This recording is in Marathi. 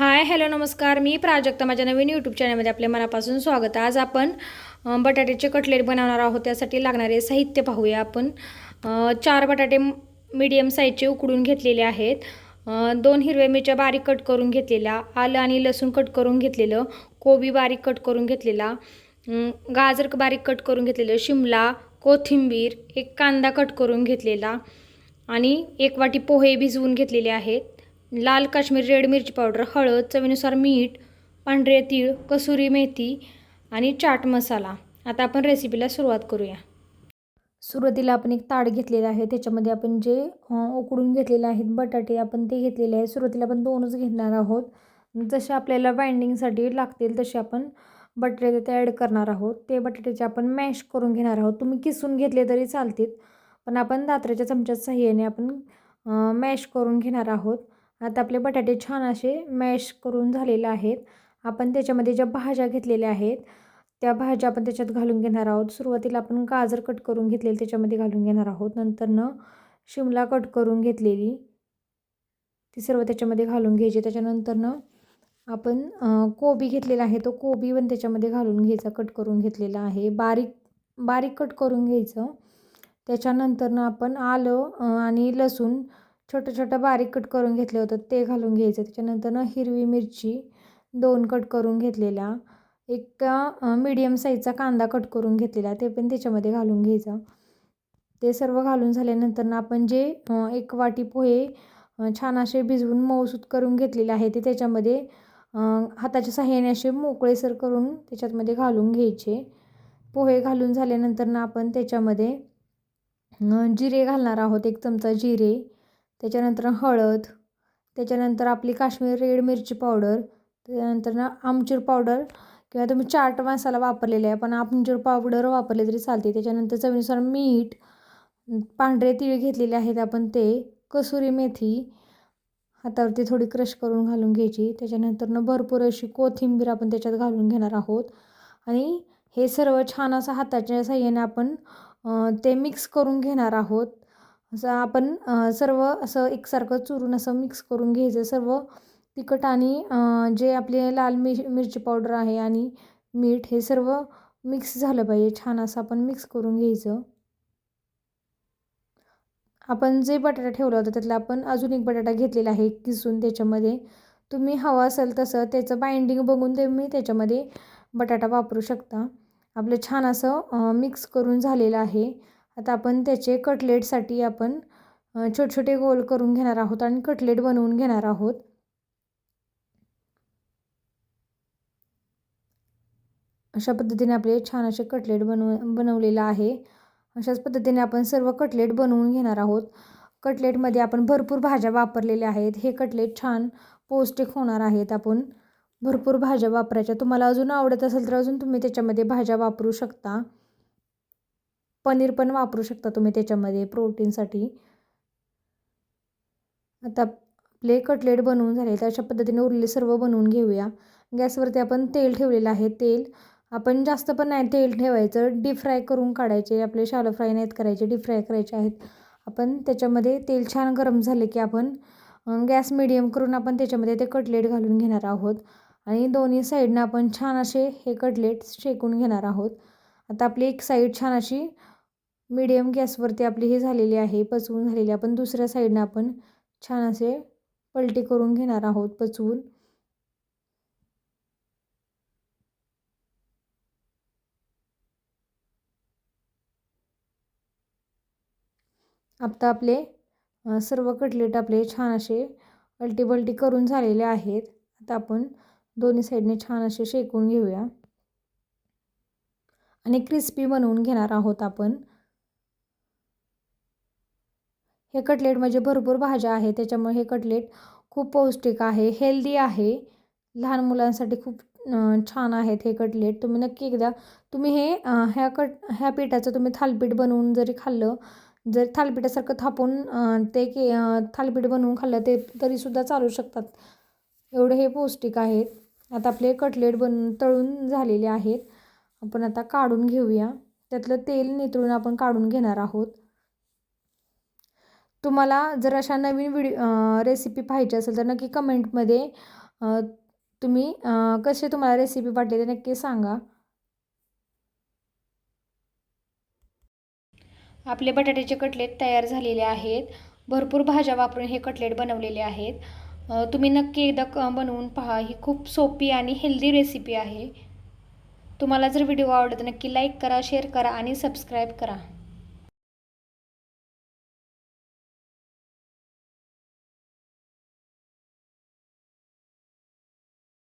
हाय हॅलो नमस्कार. मी प्राजक्ता माझ्या नवीन यूट्यूब चॅनलमध्ये आपल्या मनापासून स्वागत. आज आपण बटाट्याचे कटलेट बनवणार आहोत. त्यासाठी लागणारे साहित्य पाहूया आपण. चार बटाटे मीडियम साईजचे उकडून घेतलेले आहेत. दोन हिरव्या मिरच्या बारीक कट करून घेतलेल्या आलं आणि लसूण कट करून घेतलेलं कोबी बारीक कट करून घेतलेला गाजर बारीक कट करून घेतलेलं शिमला कोथिंबीर एक कांदा कट करून घेतलेला आणि एक वाटी पोहे भिजवून घेतलेले आहेत. लाल काश्मीर रेड मिरची पावडर हळद चवीनुसार मीठ पांढरे तीळ कसुरी मेथी आणि चाट मसाला. आता आपण रेसिपीला सुरुवात करूया. सुरुवातीला आपण एक ताट घेतलेलं आहे. त्याच्यामध्ये आपण जे उकडून घेतलेले आहेत बटाटे आपण ते घेतलेले आहेत. सुरुवातीला आपण दोनच घेणार आहोत. जसे आपल्याला बाइंडिंगसाठी लागतील तसे आपण बटाटे ते ॲड करणार आहोत. ते बटाट्याचे आपण मॅश करून घेणार आहोत. तुम्ही किसून घेतले तरी चालतील. पण आपण दात्र्याच्या चमच्याच्या साह्याने आपण मॅश करून घेणार आहोत. आता आपले बटाटे छान असे मॅश करून झालेले आहेत. आपण त्याच्यामध्ये ज्या भाज्या घेतलेल्या आहेत त्या भाज्या आपण त्याच्यात घालून घेणार आहोत. सुरुवातीला आपण गाजर कट करून घेतलेली त्याच्यामध्ये घालून घेणार आहोत. नंतरनं शिमला कट करून घेतलेली ती सर्व त्याच्यामध्ये घालून घ्यायची. त्याच्यानंतरनं आपण कोबी घेतलेला आहे. तो कोबी पण त्याच्यामध्ये घालून घ्यायचा कट करून घेतलेला आहे. बारीक बारीक कट करून घ्यायचं. त्याच्यानंतरनं आपण आलं आणि लसूण छोटं छोटं बारीक कट करून घेतलं होतं ते घालून घ्यायचं. त्याच्यानंतरनं हिरवी मिरची दोन कट करून घेतलेल्या एक मीडियम साईजचा कांदा कट करून घेतलेला ते पण त्याच्यामध्ये घालून घ्यायचं. ते सर्व घालून झाल्यानंतर आपण जे एक वाटी पोहे छान असे भिजवून मऊसूत करून घेतलेले आहे ते त्याच्यामध्ये हाताच्या सहाय्याने असे मोकळेसर करून त्याच्यामध्ये घालून घ्यायचे. पोहे घालून झाल्यानंतर आपण त्याच्यामध्ये जिरे घालणार आहोत एक चमचा जिरे. त्याच्यानंतर हळद त्याच्यानंतर आपली काश्मीर रेड मिरची पावडर त्याच्यानंतर ना आमचूर पावडर किंवा तुम्ही चाट मसाला वापरलेला आहे पण आमचूर पावडर वापरले तरी चालते. त्याच्यानंतर चवीनुसार मीठ पांढरे तीळ घेतलेले आहेत आपण ते कसुरी मेथी हातावरती थोडी क्रश करून घालून घ्यायची. त्याच्यानंतरनं भरपूर अशी कोथिंबीर आपण त्याच्यात घालून घेणार आहोत. आणि हे सर्व छान असं हाताच्या साह्याने आपण ते मिक्स करून घेणार आहोत. असं आपण सर्व असं एकसारखं चुरून असं मिक्स करून घ्यायचं. सर्व तिखट आणि जे आपले लाल मिर मिरची पावडर आहे आणि मीठ हे सर्व मिक्स झालं पाहिजे. छान असं आपण मिक्स करून घ्यायचं. आपण जे बटाटा ठेवला होता त्यातला आपण अजून एक बटाटा घेतलेला आहे किसून त्याच्यामध्ये. तुम्ही हवं असेल तसं त्याचं बाइंडिंग बघून तुम्ही त्याच्यामध्ये बटाटा वापरू शकता. आपलं छान असं मिक्स करून झालेलं आहे. आता आपण त्याचे कटलेटसाठी आपण छोटे छोटे गोल करून घेणार आहोत आणि कटलेट बनवून घेणार आहोत. अशा पद्धतीने आपले छान असे कटलेट बनव बनवलेलं आहे. अशाच पद्धतीने आपण सर्व कटलेट बनवून घेणार आहोत. कटलेटमध्ये आपण भरपूर भाज्या वापरलेल्या आहेत. हे कटलेट छान पौष्टिक होणार आहेत. आपण भरपूर भाज्या वापरायच्या. तुम्हाला अजून आवडत असेल तर अजून तुम्ही त्याच्यामध्ये भाज्या वापरू शकता. पनीर पण वापरू शकता तुम्ही त्याच्यामध्ये प्रोटीनसाठी. आता आपले कटलेट बनवून झाले तर अशा पद्धतीने उरले सर्व बनवून घेऊया. गॅसवरती आपण तेल ठेवलेलं आहे. तेल आपण जास्त पण नाही तेल ठेवायचं. डीप फ्राय करून काढायचे. आपले शालो फ्राय नाहीत करायचे. डीप फ्राय करायचे आहेत. आपण त्याच्यामध्ये तेल छान गरम झाले की आपण गॅस मिडियम करून आपण त्याच्यामध्ये ते कटलेट घालून घेणार आहोत. आणि दोन्ही साईडनं आपण छान असे हे कटलेट शेकून घेणार आहोत. आता आपली एक साईड छान अशी मीडियम गॅसवरती आपली हे झालेली आहे पचवून झालेली. आपण दुसऱ्या साईडनं आपण छान असे पलटी करून घेणार आहोत पचवून. आता आपले सर्व कटलेट आपले छान असे पलटी पलटी करून झालेले आहेत. आता आपण दोन्ही साईडने छान असे शेकून घेऊया. आणि क्रिस्पी बनवून घेणार आहोत आपण. हे कटलेट म्हणजे भरपूर भाज्या आहे त्याच्यामुळे हे कटलेट खूप पौष्टिक आहे हेल्दी आहे. लहान मुलांसाठी खूप छान आहेत हे कटलेट. तुम्ही नक्की एकदा तुम्ही हे ह्या कट ह्या पिठाचं तुम्ही थालपीठ बनवून जरी खाल्लं जर थालपीठासारखं थापून ते के थालपीठ बनवून खाल्लं ते तरीसुद्धा चालू शकतात. एवढे हे पौष्टिक आहेत आता आपले कटलेट बन तळून झालेले आहेत. आपण आता काढून घेऊया. त्यातलं तेल नितळून आपण काढून घेणार आहोत. तुम्हाला जर अशा नवीन व्हिडिओ रेसिपी पाहिजे असेल तर नक्की कमेंटमध्ये तुम्ही कसे तुम्हाला रेसिपी वाटली ते नक्की सांगा. आपले बटाट्याचे कटलेट तयार झालेले आहेत भरपूर भाज्या वापरून हे कटलेट बनवलेले आहेत. तुम्ही नक्की एकदा क बनवून पहा ही खूप सोपी आणि हेल्दी रेसिपी आहे. तुम्हाला जर व्हिडिओ आवडत नक्की लाईक करा शेअर करा आणि सबस्क्राईब करा.